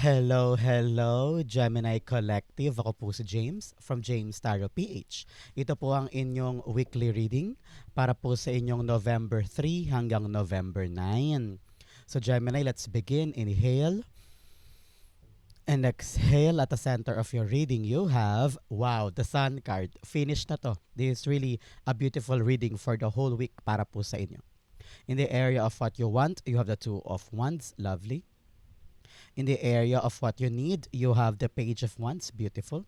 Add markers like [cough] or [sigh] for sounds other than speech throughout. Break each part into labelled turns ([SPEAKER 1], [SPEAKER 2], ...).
[SPEAKER 1] Hello, hello, Gemini Collective. Ako po si James from James Tarot PH. Ito po ang inyong weekly reading para po sa inyong November 3 hanggang November 9. So Gemini, let's begin. Inhale. And exhale at the center of your reading, you have, wow, the sun card. Finished na to. This is really a beautiful reading for the whole week para po sa inyo. In the area of what you want, you have the two of wands. Lovely. In the area of what you need, you have the Page of Wands, beautiful.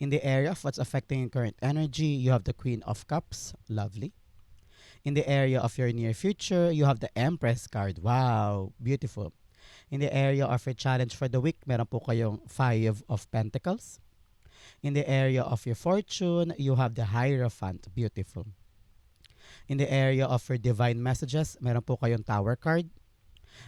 [SPEAKER 1] In the area of what's affecting your current energy, you have the Queen of Cups, lovely. In the area of your near future, you have the Empress card, wow, beautiful. In the area of your challenge for the week, meron po kayong Five of Pentacles. In the area of your fortune, you have the Hierophant, beautiful. In the area of your divine messages, meron po kayong Tower card.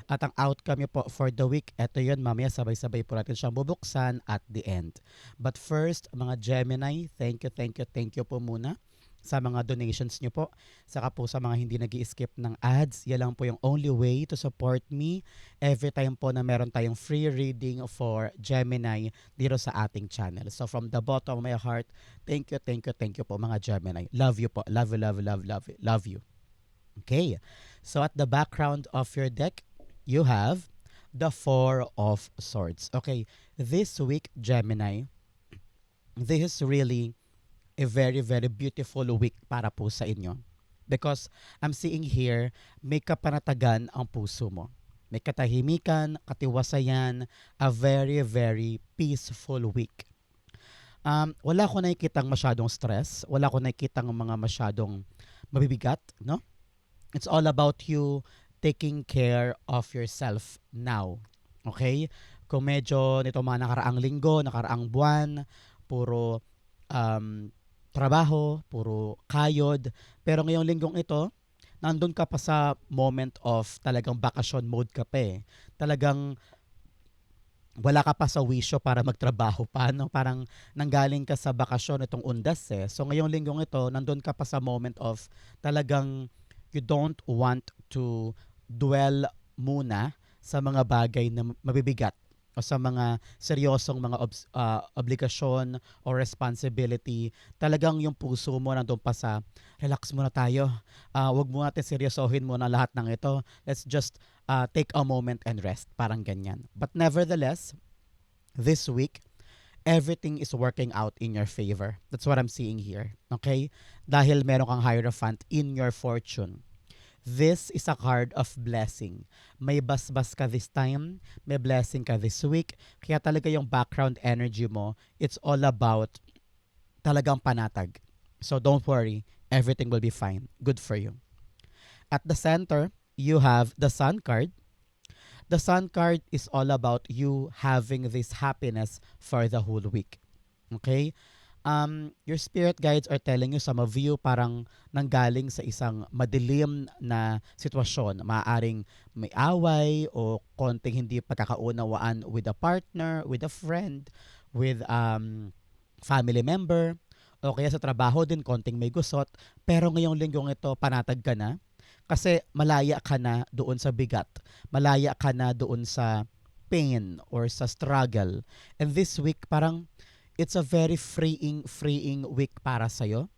[SPEAKER 1] At ang outcome niyo po for the week, eto yun, mamaya sabay-sabay po natin siyang bubuksan at the end. But first, mga Gemini, thank you, thank you, thank you po muna sa mga donations niyo po. Saka po sa mga hindi nag skip ng ads, yan lang po yung only way to support me every time po na meron tayong free reading for Gemini dito sa ating channel. So from the bottom of my heart, thank you, thank you, thank you po mga Gemini. Love you po. Love you, love you, love, love, love you. Okay. So at the background of your deck, you have the Four of Swords. Okay, this week, Gemini, this is really a very, very beautiful week para po sa inyo. Because I'm seeing here, may kapanatagan ang puso mo. May katahimikan, katiwasayan, a very, very peaceful week. Um, wala ko nakikitang masyadong stress, wala ko nakikitang mga masyadong mabibigat, no? It's all about you taking care of yourself now. Okay? Kung medyo nito mga nakaraang linggo, nakaraang buwan, puro um, trabaho, puro kayod. Pero ngayong linggong ito, nandun ka pa sa moment of talagang bakasyon mode ka pa eh. Talagang wala ka pa sa wisyo para magtrabaho pa, no? Parang nanggaling ka sa bakasyon itong undas eh. So ngayong linggong ito, nandun ka pa sa moment of talagang you don't want to dwell muna sa mga bagay na mabibigat o sa mga seryosong mga obs- uh, obligasyon or responsibility, talagang yung puso mo nandun pa sa, relax muna tayo. Uh, wag mo natin seryosohin muna lahat ng ito. Let's just uh, take a moment and rest. Parang ganyan. But nevertheless, this week, everything is working out in your favor. That's what I'm seeing here. Okay? Dahil meron kang Hierophant in your fortune This is a card of blessing. May basbas ka this time, may blessing ka this week. Kaya talaga yung background energy mo, it's all about talagang panatag. So don't worry, everything will be fine. Good for you. At the center, you have the Sun card. The Sun card is all about you having this happiness for the whole week. Okay? Um, your spirit guides are telling you some of you parang nanggaling sa isang madilim na sitwasyon. Maaring may away o konting hindi pagkakaunawaan with a partner, with a friend, with um, family member, o kaya sa trabaho din konting may gusot. Pero ngayong linggong ito, panatag ka na. Kasi malaya ka na doon sa bigat. Malaya ka na doon sa pain or sa struggle. And this week, parang it's a very freeing, freeing week para sa'yo.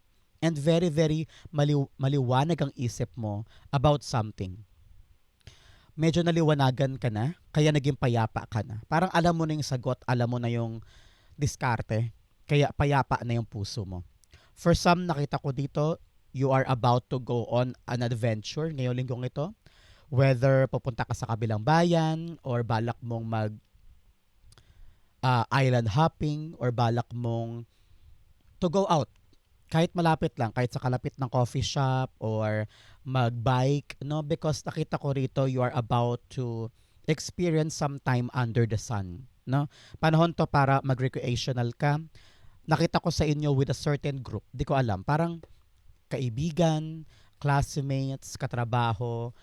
[SPEAKER 1] And very, very maliw- maliwanag ang isip mo about something. Medyo naliwanagan ka na, kaya naging payapa ka na. Parang alam mo na yung sagot, alam mo na yung diskarte, kaya payapa na yung puso mo. For some, nakita ko dito, you are about to go on an adventure ngayong linggong ito. Whether pupunta ka sa kabilang bayan or balak mong mag uh, island hopping or balak mong to go out kahit malapit lang, kahit sa kalapit ng coffee shop or mag-bike, no? Because nakita ko rito, you are about to experience some time under the sun, no? Panahon to para mag-recreational ka. Nakita ko sa inyo with a certain group, di ko alam, parang kaibigan, classmates, katrabaho,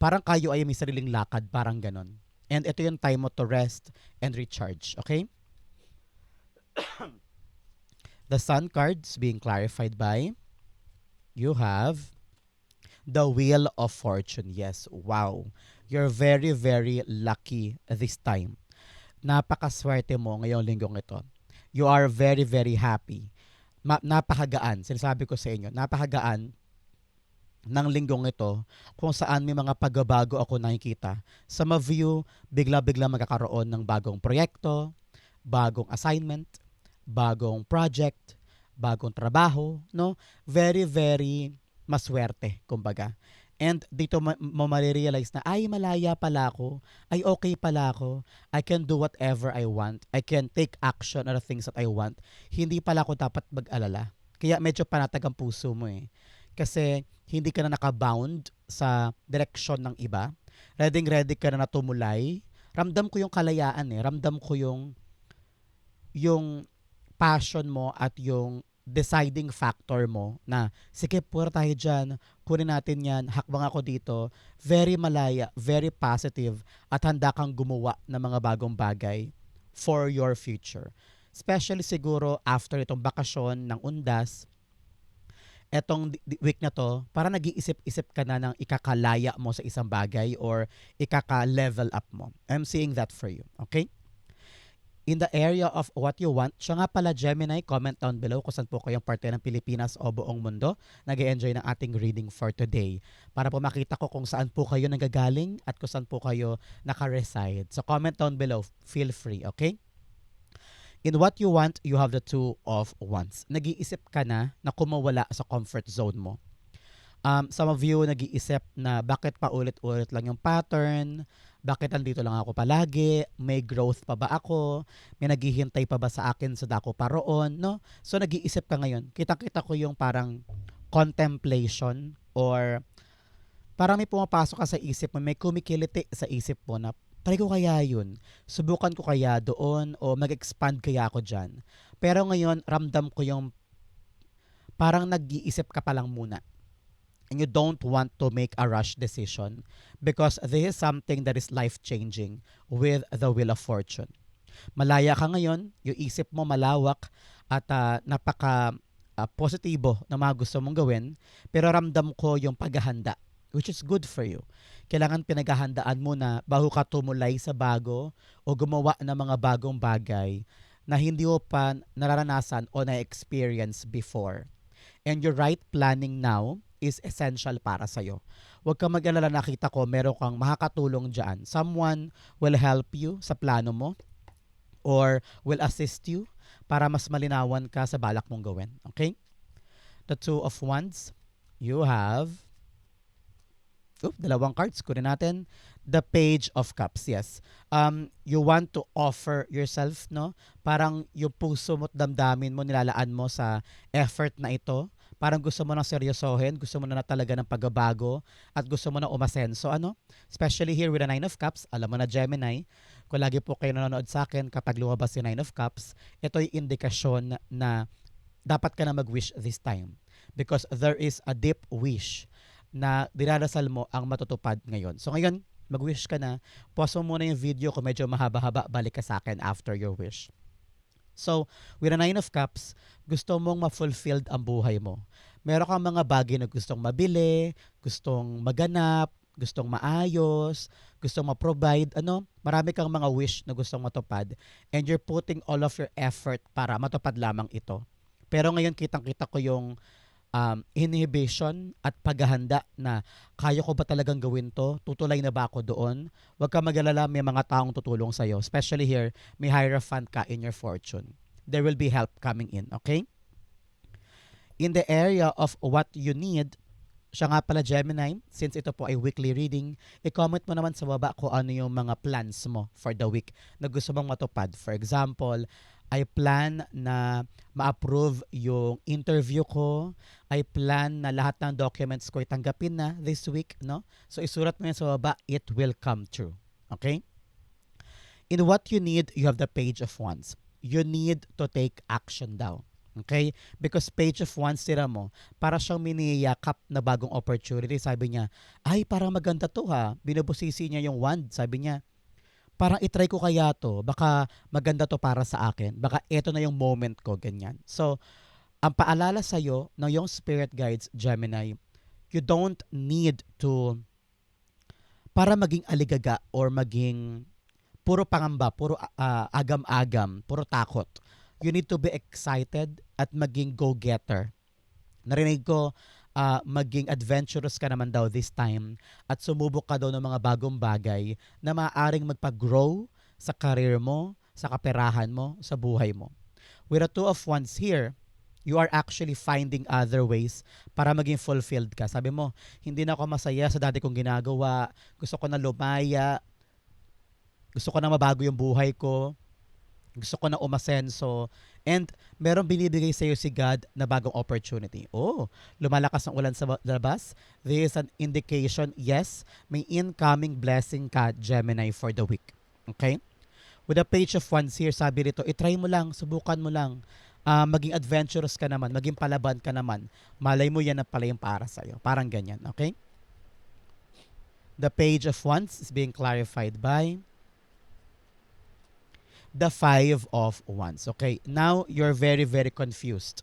[SPEAKER 1] parang kayo ay may sariling lakad, parang ganon. And ito yung time mo to rest and recharge. Okay? [coughs] the sun cards being clarified by you have the wheel of fortune. Yes, wow. You're very, very lucky this time. napakaswerte mo ngayong linggong ito. You are very, very happy. Ma- napakagaan. Sinasabi ko sa inyo, napakagaan ng linggong ito kung saan may mga pagbabago ako nakikita. Of you, bigla-bigla magkakaroon ng bagong proyekto, bagong assignment, bagong project, bagong trabaho, no? Very, very maswerte, kumbaga. And dito ma- mo marirealize na, ay, malaya pala ako. Ay, okay pala ako. I can do whatever I want. I can take action on the things that I want. Hindi pala ako dapat mag-alala. Kaya medyo panatag ang puso mo eh. Kasi hindi ka na nakabound sa direksyon ng iba. Ready ready ka na natumulay. Ramdam ko yung kalayaan eh. Ramdam ko yung yung passion mo at yung deciding factor mo na sige pura tayo dyan, kunin natin yan, hakbang ako dito, very malaya, very positive at handa kang gumawa ng mga bagong bagay for your future. Especially siguro after itong bakasyon ng undas, etong week na to, para nag-iisip-isip ka na ng ikakalaya mo sa isang bagay or ikaka-level up mo. I'm seeing that for you. Okay? In the area of what you want, siya nga pala Gemini, comment down below kung saan po kayong parte ng Pilipinas o buong mundo nag enjoy ng ating reading for today. Para po makita ko kung saan po kayo nagagaling at kung saan po kayo naka-reside. So comment down below, feel free, okay? In what you want, you have the two of wands. Nag-iisip ka na na kumawala sa comfort zone mo. Um, some of you nag-iisip na bakit pa ulit-ulit lang yung pattern, bakit andito lang ako palagi, may growth pa ba ako, may naghihintay pa ba sa akin sa dako pa roon, no? So nag-iisip ka ngayon, kita-kita ko yung parang contemplation or parang may pumapasok ka sa isip mo, may kumikiliti sa isip mo na try ko kaya yun, subukan ko kaya doon o mag-expand kaya ako dyan. Pero ngayon, ramdam ko yung parang nag-iisip ka pa lang muna and you don't want to make a rush decision because this is something that is life-changing with the Wheel of Fortune. Malaya ka ngayon, yung isip mo malawak at uh, napaka uh, positibo na mga gusto mong gawin, pero ramdam ko yung paghahanda, which is good for you. Kailangan pinaghahandaan mo na bago ka tumulay sa bago o gumawa ng mga bagong bagay na hindi mo pa nararanasan o na-experience before. And your right planning now is essential para sa'yo. Huwag kang mag-alala, nakita ko, meron kang makakatulong dyan. Someone will help you sa plano mo or will assist you para mas malinawan ka sa balak mong gawin. Okay? The two of wands, you have Oop, dalawang cards. Kunin natin. The Page of Cups, yes. Um, you want to offer yourself, no? Parang yung puso mo at damdamin mo, nilalaan mo sa effort na ito parang gusto mo nang seryosohin, gusto mo na, na talaga ng pagbabago, at gusto mo na umasenso, ano? Especially here with the Nine of Cups, alam mo na Gemini, kung lagi po kayo nanonood sa akin kapag lumabas si Nine of Cups, ito yung indikasyon na dapat ka na mag-wish this time. Because there is a deep wish na dinarasal mo ang matutupad ngayon. So ngayon, mag-wish ka na, pause mo muna yung video kung medyo mahaba-haba, balik ka sa akin after your wish. So, with a Nine of Cups, gusto mong ma-fulfilled ang buhay mo. Meron kang mga bagay na gustong mabili, gustong maganap, gustong maayos, gustong ma-provide, ano, marami kang mga wish na gustong matupad and you're putting all of your effort para matupad lamang ito. Pero ngayon kitang-kita ko yung um, inhibition at paghahanda na kaya ko ba talagang gawin to? Tutulay na ba ako doon? Huwag ka mag-alala, may mga taong tutulong sa'yo. Especially here, may hierophant ka in your fortune. There will be help coming in, okay? In the area of what you need, siya nga pala Gemini, since ito po ay weekly reading, i-comment mo naman sa baba kung ano yung mga plans mo for the week na gusto mong matupad. For example, I plan na ma-approve yung interview ko. I plan na lahat ng documents ko itanggapin na this week, no? So isurat mo yan sa baba, it will come true. Okay? In what you need, you have the page of wands. You need to take action daw. Okay? Because page of wands tira mo, para siyang miniyakap na bagong opportunity. Sabi niya, ay parang maganda to ha. Binubusisi niya yung wand. Sabi niya, parang itry ko kaya to, baka maganda to para sa akin, baka ito na yung moment ko, ganyan. So, ang paalala sa'yo ng yung spirit guides, Gemini, you don't need to, para maging aligaga or maging puro pangamba, puro ah, agam-agam, puro takot. You need to be excited at maging go-getter. Narinig ko, ah, maging adventurous ka naman daw this time at sumubok ka daw ng mga bagong bagay na maaaring magpa-grow sa career mo, sa kaperahan mo, sa buhay mo. With a two of wands here, you are actually finding other ways para maging fulfilled ka. Sabi mo, hindi na ako masaya sa dati kong ginagawa. Gusto ko na lumaya. Gusto ko na mabago yung buhay ko. Gusto ko na umasenso. And meron binibigay sa iyo si God na bagong opportunity. Oh, lumalakas ang ulan sa ba- labas. There is an indication, yes, may incoming blessing ka, Gemini, for the week. Okay? With the page of wands here, sabi rito, itry mo lang, subukan mo lang. Ah, maging adventurous ka naman, maging palaban ka naman. Malay mo yan na pala yung para sa'yo. Parang ganyan, okay? The page of wands is being clarified by the five of wands. Okay, now you're very, very confused.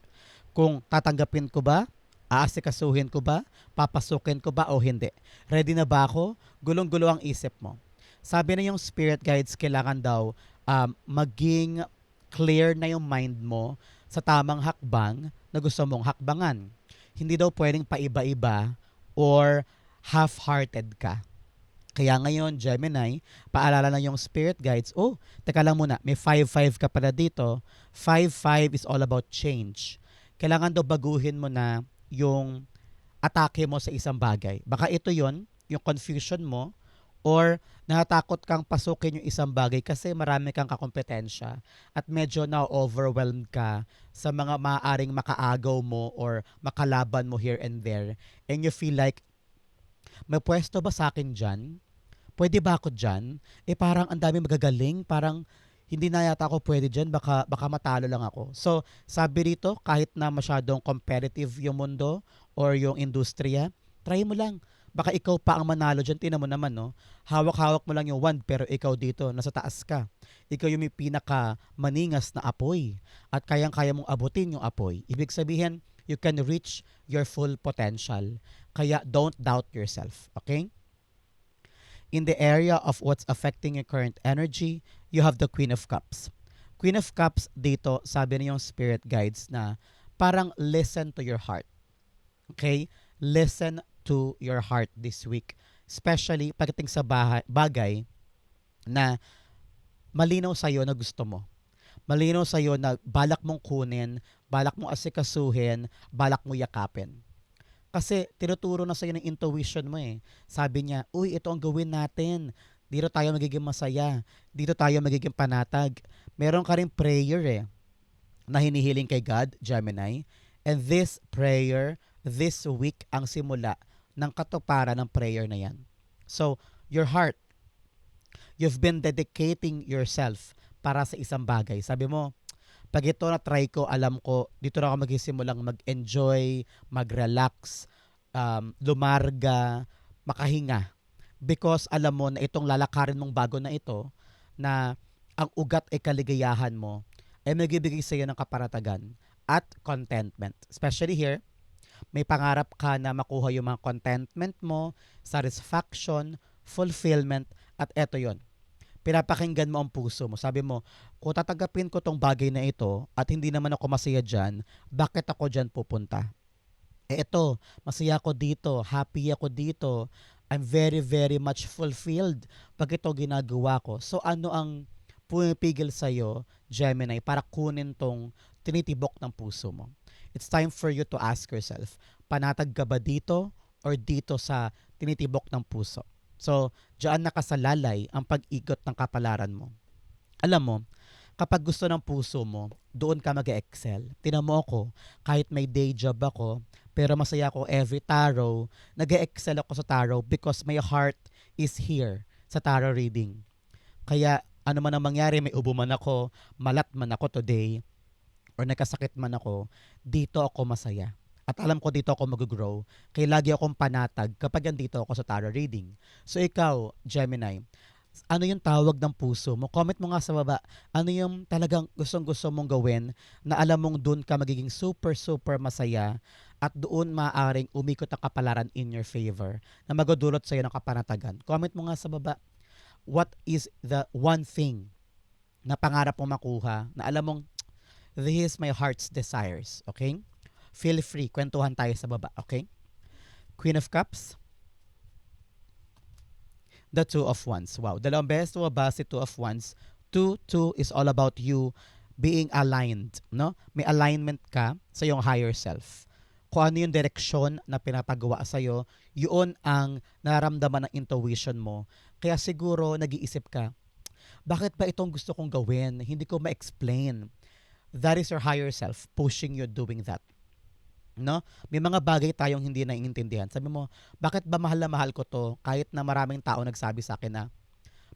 [SPEAKER 1] Kung tatanggapin ko ba, aasikasuhin ko ba, papasukin ko ba o hindi. Ready na ba ako? Gulong-gulo ang isip mo. Sabi na yung spirit guides, kailangan daw um, maging clear na yung mind mo sa tamang hakbang na gusto mong hakbangan. Hindi daw pwedeng paiba-iba or half-hearted ka. Kaya ngayon, Gemini, paalala na yung spirit guides, oh, teka lang muna, may 5-5 ka pala dito. 5-5 is all about change. Kailangan daw baguhin mo na yung atake mo sa isang bagay. Baka ito yon yung confusion mo, or natatakot kang pasukin yung isang bagay kasi marami kang kakompetensya at medyo na-overwhelmed ka sa mga maaaring makaagaw mo or makalaban mo here and there and you feel like may pwesto ba sa akin dyan? Pwede ba ako dyan? Eh parang ang dami magagaling, parang hindi na yata ako pwede dyan, baka, baka matalo lang ako. So, sabi rito, kahit na masyadong competitive yung mundo or yung industriya, try mo lang. Baka ikaw pa ang manalo dyan. Tingnan mo naman, no? Hawak-hawak mo lang yung wand, pero ikaw dito, nasa taas ka. Ikaw yung may pinaka maningas na apoy. At kayang-kaya mong abutin yung apoy. Ibig sabihin, you can reach your full potential. Kaya don't doubt yourself. Okay? In the area of what's affecting your current energy, you have the Queen of Cups. Queen of Cups dito, sabi na yung spirit guides na parang listen to your heart. Okay? Listen to your heart this week. Especially pagdating sa bahay, bagay na malinaw sa'yo na gusto mo. Malinaw sa'yo na balak mong kunin, balak mong asikasuhin, balak mo yakapin. Kasi tinuturo na sa'yo ng intuition mo eh. Sabi niya, uy, ito ang gawin natin. Dito tayo magiging masaya. Dito tayo magiging panatag. Meron ka rin prayer eh, na hinihiling kay God, Gemini. And this prayer, this week, ang simula ng katuparan ng prayer na yan. So, your heart, you've been dedicating yourself para sa isang bagay. Sabi mo, pag ito na try ko, alam ko, dito na ako magsimulang mag-enjoy, mag-relax, um, lumarga, makahinga. Because alam mo na itong lalakarin mong bago na ito, na ang ugat ay kaligayahan mo, ay magbibigay sa iyo ng kaparatagan at contentment. Especially here, may pangarap ka na makuha yung mga contentment mo, satisfaction, fulfillment, at eto yon pinapakinggan mo ang puso mo. Sabi mo, kung tatanggapin ko tong bagay na ito at hindi naman ako masaya dyan, bakit ako dyan pupunta? Eh ito, masaya ako dito, happy ako dito, I'm very, very much fulfilled pag ito ginagawa ko. So ano ang pumipigil sa'yo, Gemini, para kunin tong tinitibok ng puso mo? It's time for you to ask yourself, panatag ka ba dito or dito sa tinitibok ng puso? So, diyan nakasalalay ang pag-ikot ng kapalaran mo. Alam mo, kapag gusto ng puso mo, doon ka mag excel Tinan mo ako, kahit may day job ako, pero masaya ako every tarot, nag excel ako sa tarot because my heart is here sa tarot reading. Kaya ano man ang mangyari, may ubo man ako, malat man ako today, or nakasakit man ako, dito ako masaya. At alam ko dito ako mag-grow. Kaya lagi akong panatag kapag andito ako sa tarot reading. So ikaw, Gemini, ano yung tawag ng puso mo? Comment mo nga sa baba. Ano yung talagang gustong-gusto mong gawin na alam mong doon ka magiging super, super masaya at doon maaaring umikot ang kapalaran in your favor na magdudulot sa'yo ng kapanatagan. Comment mo nga sa baba. what is the one thing na pangarap mo makuha na alam mong this is my heart's desires, okay? Feel free, kwentuhan tayo sa baba, okay? Queen of Cups. The Two of Wands. Wow, dalawang beses tumaba si Two of Wands. Two, two is all about you being aligned, no? May alignment ka sa iyong higher self. Kung ano yung direksyon na pinapagawa sa iyo, yun ang naramdaman ng intuition mo. Kaya siguro nag-iisip ka, bakit ba itong gusto kong gawin? Hindi ko ma-explain. That is your higher self pushing you doing that. No? May mga bagay tayong hindi naiintindihan. Sabi mo, bakit ba mahal na mahal ko to kahit na maraming tao nagsabi sa akin na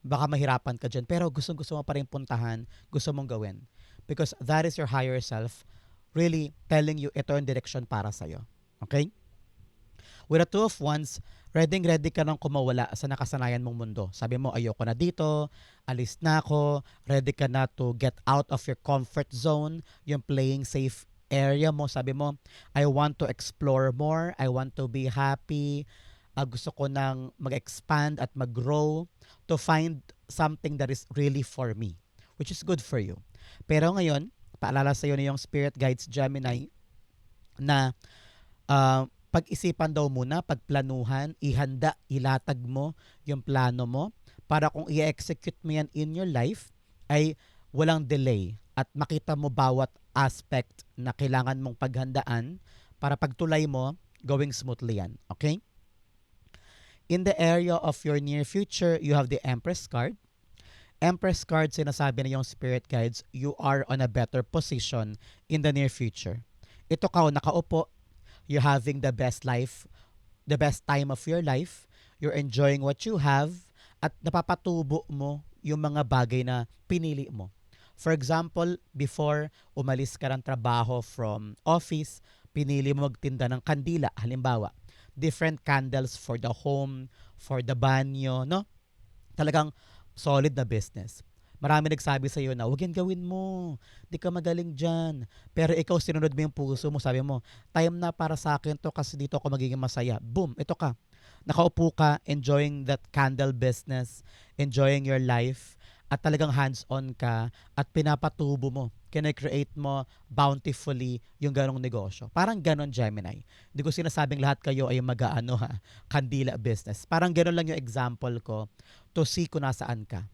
[SPEAKER 1] baka mahirapan ka dyan, pero gustong gusto mo pa rin puntahan, gusto mong gawin. Because that is your higher self really telling you ito yung direction para sa'yo. Okay? With a two of wands, ready ready ka nang kumawala sa nakasanayan mong mundo. Sabi mo, ayoko na dito, alis na ako, ready ka na to get out of your comfort zone, yung playing safe area mo. Sabi mo, I want to explore more, I want to be happy, Ah, gusto ko nang mag-expand at mag-grow to find something that is really for me, which is good for you. Pero ngayon, paalala sa iyo na yung Spirit Guides Gemini na ah, pag-isipan daw muna, pagplanuhan, ihanda, ilatag mo yung plano mo para kung i-execute mo yan in your life ay walang delay at makita mo bawat aspect na kailangan mong paghandaan para pagtulay mo, going smoothly yan. Okay? In the area of your near future, you have the Empress card. Empress card, sinasabi na yung spirit guides, you are on a better position in the near future. Ito ka, nakaupo, you're having the best life, the best time of your life, you're enjoying what you have, at napapatubo mo yung mga bagay na pinili mo. For example, before umalis ka ng trabaho from office, pinili mo magtinda ng kandila, halimbawa different candles for the home, for the banyo, no? Talagang solid na business. Marami nagsabi sa iyo na, huwag yan gawin mo. Di ka magaling dyan. Pero ikaw sinunod mo yung puso mo. Sabi mo, time na para sa akin to kasi dito ako magiging masaya. Boom, ito ka. Nakaupo ka, enjoying that candle business, enjoying your life, at talagang hands-on ka, at pinapatubo mo kine-create mo bountifully yung ganong negosyo. Parang ganon, Gemini. Hindi ko sinasabing lahat kayo ay mag-ano ha, kandila business. Parang ganon lang yung example ko to see kung nasaan ka.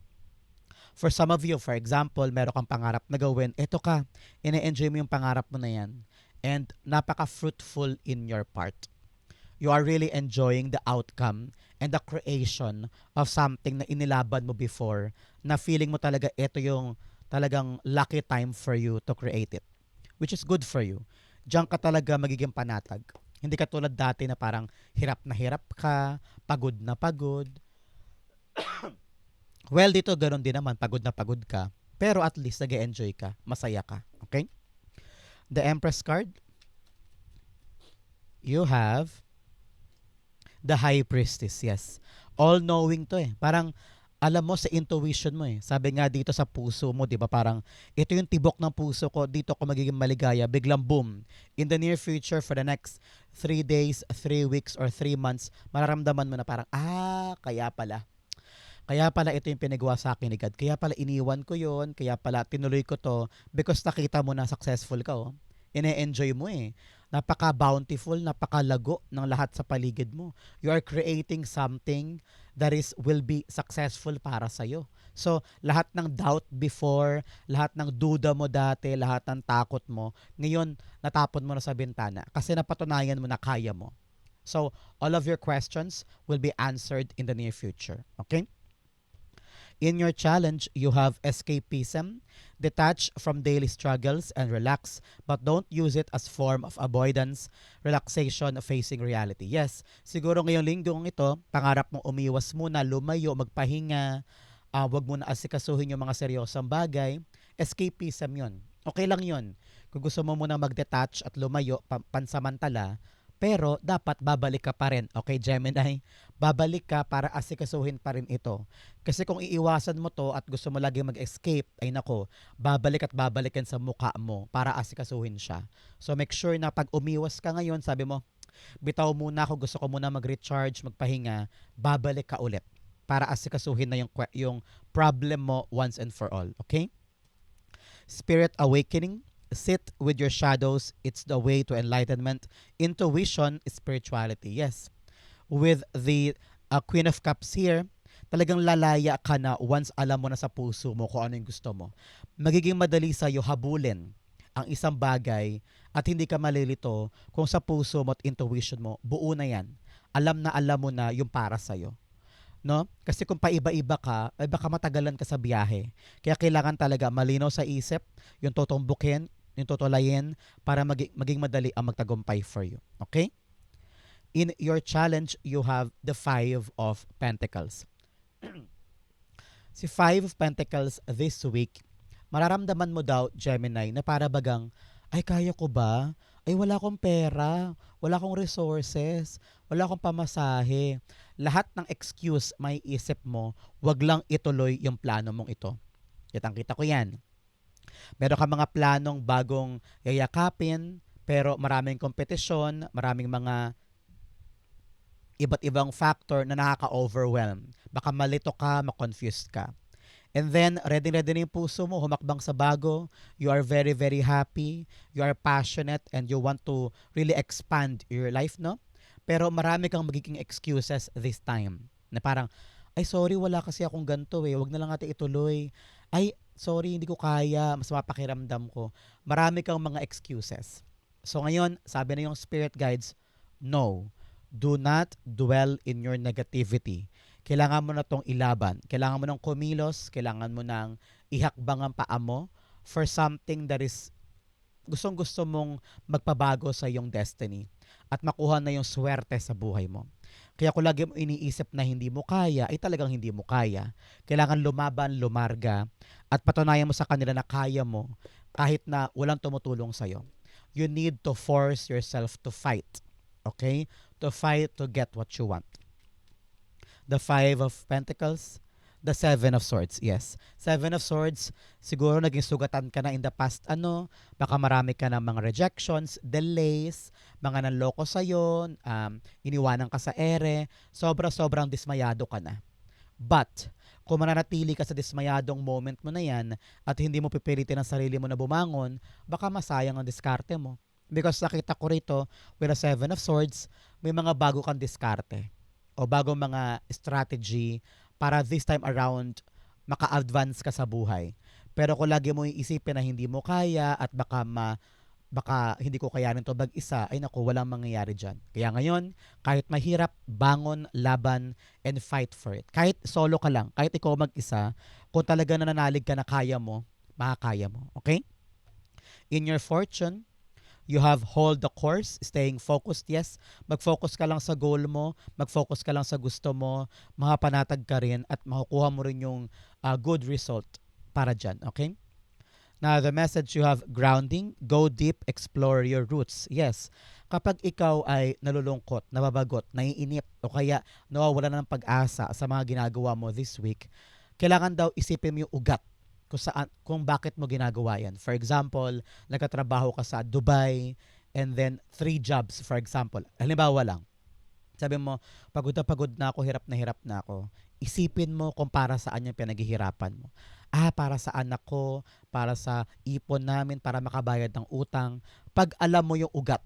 [SPEAKER 1] For some of you, for example, meron kang pangarap na gawin, eto ka, ine-enjoy mo yung pangarap mo na yan. And napaka-fruitful in your part. You are really enjoying the outcome and the creation of something na inilaban mo before na feeling mo talaga ito yung talagang lucky time for you to create it. Which is good for you. Diyan ka talaga magiging panatag. Hindi ka tulad dati na parang hirap na hirap ka, pagod na pagod. [coughs] well, dito ganoon din naman, pagod na pagod ka. Pero at least nag enjoy ka, masaya ka. Okay? The Empress card. You have the High Priestess, yes. All-knowing to eh. Parang alam mo sa intuition mo eh. Sabi nga dito sa puso mo, 'di ba? Parang ito yung tibok ng puso ko, dito ako magiging maligaya. Biglang boom. In the near future for the next 3 days, 3 weeks or 3 months, mararamdaman mo na parang ah, kaya pala. Kaya pala ito yung pinagawa sa akin ni God. Kaya pala iniwan ko yon Kaya pala tinuloy ko to because nakita mo na successful ka. Oh. Ine-enjoy mo eh napaka-bountiful, napakalago ng lahat sa paligid mo. You are creating something that is will be successful para sa iyo. So, lahat ng doubt before, lahat ng duda mo dati, lahat ng takot mo, ngayon natapon mo na sa bintana kasi napatunayan mo na kaya mo. So, all of your questions will be answered in the near future. Okay? In your challenge, you have escapism, detach from daily struggles and relax, but don't use it as form of avoidance, relaxation, facing reality. Yes, siguro ngayong linggong ito, pangarap mong umiwas muna, lumayo, magpahinga, uh, wag mo na asikasuhin yung mga seryosong bagay. Escapism yon. Okay lang yon. Kung gusto mo muna mag-detach at lumayo, pansamantala, pero dapat babalik ka pa rin. Okay, Gemini? Babalik ka para asikasuhin pa rin ito. Kasi kung iiwasan mo to at gusto mo lagi mag-escape, ay nako, babalik at babalik yan sa mukha mo para asikasuhin siya. So make sure na pag umiwas ka ngayon, sabi mo, bitaw muna ako, gusto ko muna mag-recharge, magpahinga, babalik ka ulit. para asikasuhin na yung, yung problem mo once and for all. Okay? Spirit awakening. Sit with your shadows. It's the way to enlightenment. Intuition, spirituality. Yes. With the uh, Queen of Cups here, talagang lalaya ka na once alam mo na sa puso mo kung ano yung gusto mo. Magiging madali sa'yo habulin ang isang bagay at hindi ka malilito kung sa puso mo at intuition mo, buo na yan. Alam na alam mo na yung para sa'yo. No? Kasi kung paiba-iba ka, ay baka matagalan ka sa biyahe. Kaya kailangan talaga malinaw sa isip, yung totombukin, yung totolayin, para maging, maging madali ang magtagumpay for you. Okay? In your challenge, you have the Five of Pentacles. [clears throat] si Five of Pentacles this week, mararamdaman mo daw, Gemini, na para bagang, ay kaya ko ba? Ay wala akong pera, wala akong resources, wala akong pamasahe. Lahat ng excuse may isip mo, wag lang ituloy yung plano mong ito. Kitang kita ko yan. Meron ka mga planong bagong yayakapin, pero maraming kompetisyon, maraming mga iba't ibang factor na nakaka-overwhelm. Baka malito ka, makonfused ka. And then, ready-ready na yung puso mo, humakbang sa bago. You are very, very happy. You are passionate and you want to really expand your life, no? Pero marami kang magiging excuses this time. Na parang, ay sorry, wala kasi akong ganito eh. Huwag na lang natin ituloy. Ay, sorry, hindi ko kaya. Mas mapakiramdam ko. Marami kang mga excuses. So ngayon, sabi na yung spirit guides, no. Do not dwell in your negativity kailangan mo na tong ilaban. Kailangan mo nang kumilos, kailangan mo nang ihakbang ang paa mo for something that is gustong gusto mong magpabago sa iyong destiny at makuha na yung swerte sa buhay mo. Kaya kung lagi mo iniisip na hindi mo kaya, ay talagang hindi mo kaya. Kailangan lumaban, lumarga, at patunayan mo sa kanila na kaya mo kahit na walang tumutulong sa'yo. You need to force yourself to fight. Okay? To fight to get what you want the Five of Pentacles, the Seven of Swords. Yes. Seven of Swords, siguro naging sugatan ka na in the past ano, baka marami ka ng mga rejections, delays, mga nanloko sa'yo, um, iniwanan ka sa ere, sobra-sobrang dismayado ka na. But, kung mananatili ka sa dismayadong moment mo na yan at hindi mo pipilitin ang sarili mo na bumangon, baka masayang ang diskarte mo. Because nakita ko rito, with a Seven of Swords, may mga bago kang diskarte o bagong mga strategy para this time around maka-advance ka sa buhay. Pero kung lagi mo iisipin na hindi mo kaya at baka ma baka hindi ko kayanin to bag-isa, ay naku, walang mangyayari dyan. Kaya ngayon, kahit mahirap, bangon, laban, and fight for it. Kahit solo ka lang, kahit ikaw mag-isa, kung talaga nananalig ka na kaya mo, makakaya mo. Okay? In your fortune, You have hold the course, staying focused, yes. Mag-focus ka lang sa goal mo, mag-focus ka lang sa gusto mo, mahapanatag ka rin at makukuha mo rin yung uh, good result para dyan, okay? Now, the message you have grounding, go deep, explore your roots. Yes, kapag ikaw ay nalulungkot, nababagot, naiinip, o kaya nawawala na ng pag-asa sa mga ginagawa mo this week, kailangan daw isipin mo yung ugat kung saan kung bakit mo ginagawa yan. For example, nagkatrabaho ka sa Dubai and then three jobs for example. Halimbawa lang. Sabi mo, pagod na pagod na ako, hirap na hirap na ako. Isipin mo kung para saan yung pinaghihirapan mo. Ah, para sa anak ko, para sa ipon namin, para makabayad ng utang. Pag alam mo yung ugat,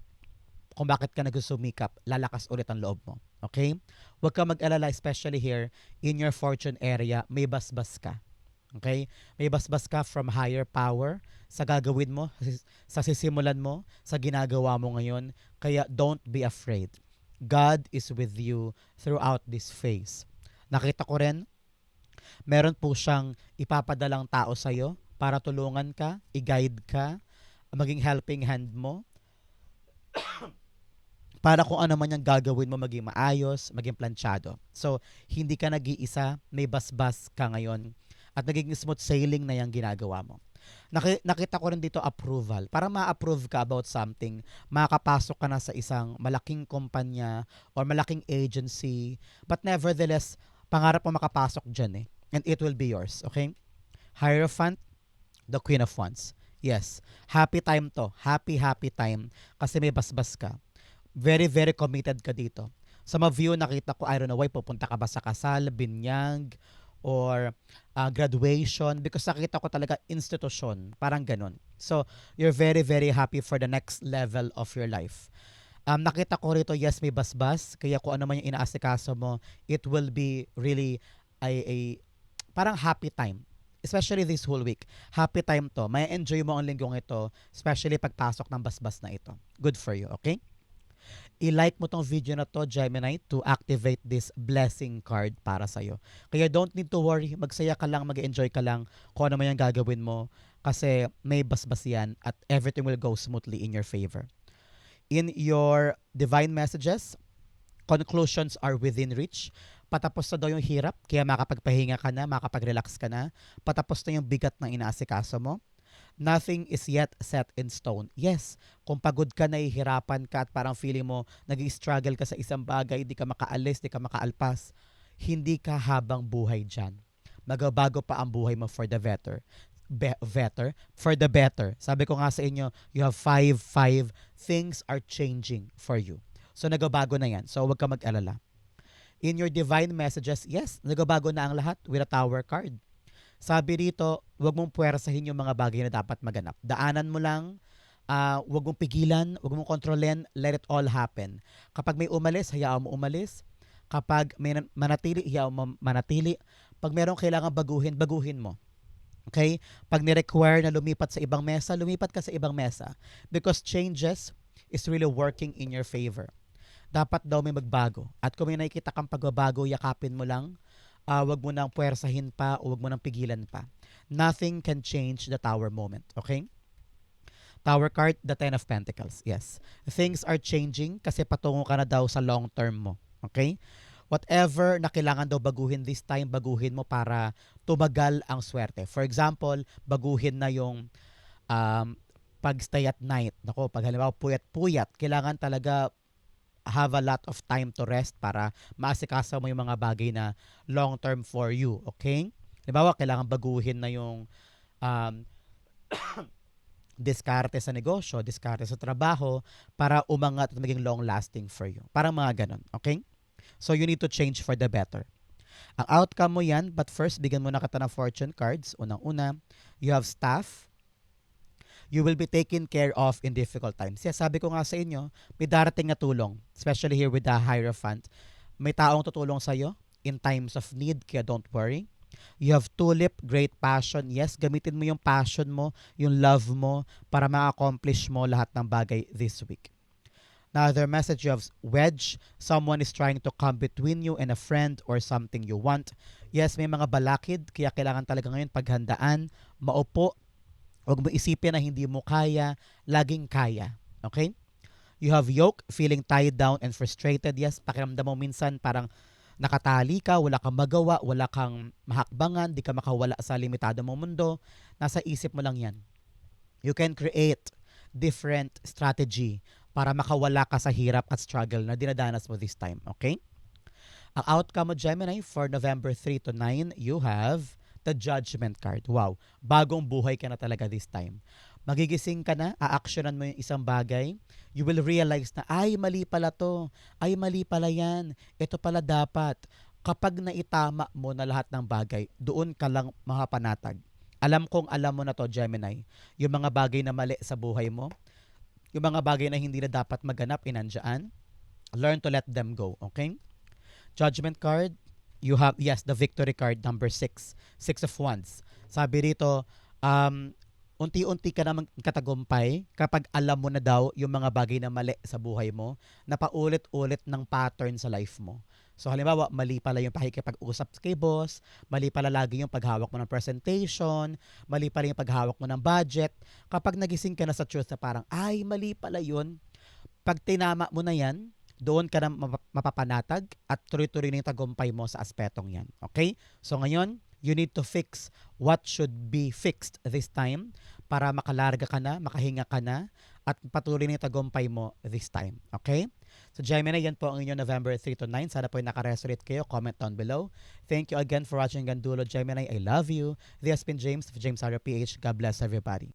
[SPEAKER 1] kung bakit ka nagsumikap, lalakas ulit ang loob mo. Okay? Huwag ka mag-alala, especially here, in your fortune area, may basbas ka. Okay? May basbas ka from higher power sa gagawin mo, sa sisimulan mo, sa ginagawa mo ngayon. Kaya don't be afraid. God is with you throughout this phase. Nakita ko rin, meron po siyang ipapadalang tao sa'yo para tulungan ka, i-guide ka, maging helping hand mo. [coughs] para kung ano man yung gagawin mo maging maayos, maging planchado. So, hindi ka nag-iisa, may basbas ka ngayon at naging smooth sailing na yung ginagawa mo. Naki, nakita ko rin dito approval. Para ma-approve ka about something, makakapasok ka na sa isang malaking kumpanya or malaking agency. But nevertheless, pangarap mo makapasok dyan eh. And it will be yours, okay? Hierophant, the Queen of Wands. Yes, happy time to. Happy, happy time. Kasi may basbas ka. Very, very committed ka dito. Sa mga view, nakita ko, I don't know why, pupunta ka ba sa kasal, binyag, or uh, graduation because nakita ko talaga institusyon, parang ganun. So, you're very, very happy for the next level of your life. Um, nakita ko rito, yes, may basbas, kaya kung ano man yung inaasikaso mo, it will be really a, a parang happy time. Especially this whole week. Happy time to. May enjoy mo ang linggong ito, especially pagpasok ng basbas na ito. Good for you, okay? I-like mo tong video na to, Gemini, to activate this blessing card para sa'yo. Kaya don't need to worry. Magsaya ka lang, mag-enjoy ka lang kung ano man yung gagawin mo. Kasi may basbas yan at everything will go smoothly in your favor. In your divine messages, conclusions are within reach. Patapos na daw yung hirap, kaya makapagpahinga ka na, makapag-relax ka na. Patapos na yung bigat ng inaasikaso mo. Nothing is yet set in stone. Yes, kung pagod ka, nahihirapan ka at parang feeling mo, nag struggle ka sa isang bagay, di ka makaalis, di ka makaalpas, hindi ka habang buhay dyan. Magabago pa ang buhay mo for the better. Be- better? For the better. Sabi ko nga sa inyo, you have five, five things are changing for you. So nagabago na yan. So huwag ka mag-alala. In your divine messages, yes, nagabago na ang lahat with a tower card. Sabi rito, huwag mong puwersahin yung mga bagay na dapat maganap. Daanan mo lang, uh, huwag mong pigilan, huwag mong kontrolin, let it all happen. Kapag may umalis, hayaan mo umalis. Kapag may manatili, hayaan mo manatili. Pag merong kailangan baguhin, baguhin mo. Okay? Pag ni-require na lumipat sa ibang mesa, lumipat ka sa ibang mesa. Because changes is really working in your favor. Dapat daw may magbago. At kung may nakikita kang pagbabago, yakapin mo lang uh, wag mo nang puwersahin pa o wag mo nang pigilan pa. Nothing can change the tower moment, okay? Tower card, the Ten of Pentacles. Yes. Things are changing kasi patungo ka na daw sa long term mo. Okay? Whatever na kailangan daw baguhin this time, baguhin mo para tumagal ang swerte. For example, baguhin na yung um, pag-stay at night. Nako, pag halimbawa puyat-puyat, kailangan talaga have a lot of time to rest para maasikaso mo yung mga bagay na long term for you, okay? Halimbawa, kailangan baguhin na yung um, [coughs] diskarte sa negosyo, diskarte sa trabaho para umangat at maging long lasting for you. Parang mga ganun, okay? So you need to change for the better. Ang outcome mo yan, but first, bigyan mo na kita ng fortune cards. Unang-una, you have staff, you will be taken care of in difficult times. Yes, sabi ko nga sa inyo, may darating na tulong, especially here with the Hierophant. May taong tutulong sa iyo in times of need, kaya don't worry. You have tulip, great passion. Yes, gamitin mo yung passion mo, yung love mo para ma-accomplish mo lahat ng bagay this week. Another message you have wedge. Someone is trying to come between you and a friend or something you want. Yes, may mga balakid, kaya kailangan talaga ngayon paghandaan, maupo, Huwag mo isipin na hindi mo kaya, laging kaya. Okay? You have yoke, feeling tied down and frustrated. Yes, pakiramdam mo minsan parang nakatali ka, wala kang magawa, wala kang mahakbangan, di ka makawala sa limitado mong mundo. Nasa isip mo lang yan. You can create different strategy para makawala ka sa hirap at struggle na dinadanas mo this time. Okay? Ang outcome mo, Gemini, for November 3 to 9, you have the judgment card. Wow, bagong buhay ka na talaga this time. Magigising ka na, aaksyonan mo yung isang bagay, you will realize na, ay, mali pala to, ay, mali pala yan, ito pala dapat. Kapag naitama mo na lahat ng bagay, doon ka lang mahapanatag. Alam kong alam mo na to, Gemini, yung mga bagay na mali sa buhay mo, yung mga bagay na hindi na dapat maganap, inandyan, learn to let them go, okay? Judgment card, you have, yes, the victory card number 6. Six of Wands. Sabi rito, um, unti-unti ka na katagumpay kapag alam mo na daw yung mga bagay na mali sa buhay mo na paulit-ulit ng pattern sa life mo. So halimbawa, mali pala yung pakikipag-usap kay boss, mali pala lagi yung paghawak mo ng presentation, mali pala yung paghawak mo ng budget. Kapag nagising ka na sa truth na parang, ay, mali pala yun, pag tinama mo na yan, doon ka na mapapanatag at tuloy-tuloy na yung tagumpay mo sa aspetong yan. Okay? So ngayon, you need to fix what should be fixed this time para makalarga ka na, makahinga ka na, at patuloy na yung tagumpay mo this time. Okay? So Gemini, yan po ang inyong November 3 to 9. Sana po yung nakaresonate kayo. Comment down below. Thank you again for watching Gandulo Gemini. I love you. This has been James of James PH. God bless everybody.